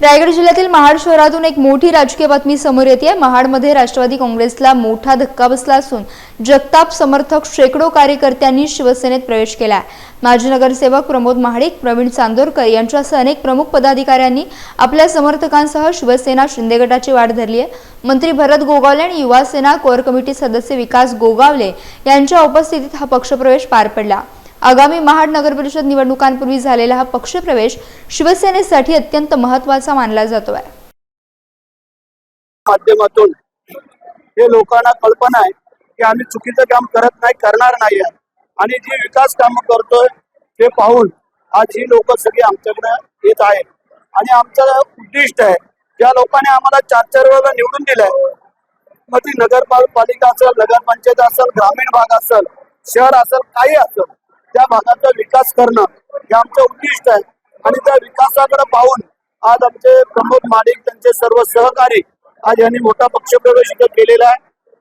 रायगड जिल्ह्यातील महाड शहरातून एक मोठी राजकीय बातमी समोर येते. महाडमध्ये राष्ट्रवादी काँग्रेसला मोठा धक्का बसला असून जगताप समर्थक शेकडो कार्यकर्त्यांनी शिवसेनेत प्रवेश केला माजी नगरसेवक प्रमोद महाडिक प्रवीण चांदोरकर यांच्यासह अनेक प्रमुख पदाधिकाऱ्यांनी आपल्या समर्थकांसह शिवसेना शिंदे गटाची वाढ धरली आहे. मंत्री भरत गोगावले आणि युवासेना कोर कमिटी सदस्य विकास गोगावले यांच्या उपस्थितीत हा पक्षप्रवेश पार पडला. आगामी महाड नगर परिषद निवडणुकांपूर्वी झालेला हा पक्षप्रवेश शिवसेनेसाठी अत्यंत महत्त्वाचा मानला जातो आहे माध्यमातून हे लोकांना कल्पना आहे की आम्ही चुकीचं काम करत नाही करणार नाही आणि जी विकास कामं करतोय ते पाहून आज ही लोक सगळी आमच्याकडे येत आहेत. आणि आमचं उद्दिष्ट आहे ज्या लोकांनी आम्हाला चार चार वेळेला निवडून दिलंय मग ती नगरपालिका असेल नगरपंचायत असेल ग्रामीण भाग असेल शहर असेल काही असेल त्या भागाचा विकास करणं हे आमचं उद्दिष्ट आहे. आणि त्या विकासाकडे पाहून आज आमचे प्रमोद माडिक त्यांचे सर्व सहकारी आज यांनी मोठा पक्षप्रवेश इथं केलेला आहे.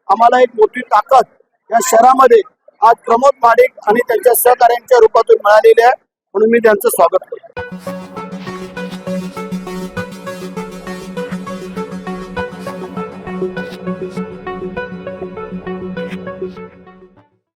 आम्हाला एक मोठी ताकद या शहरामध्ये आज प्रमोद माडिक आणि त्यांच्या सहकार्यांच्या रूपातून मिळालेली आहे. म्हणून मी त्यांचं स्वागत करतो.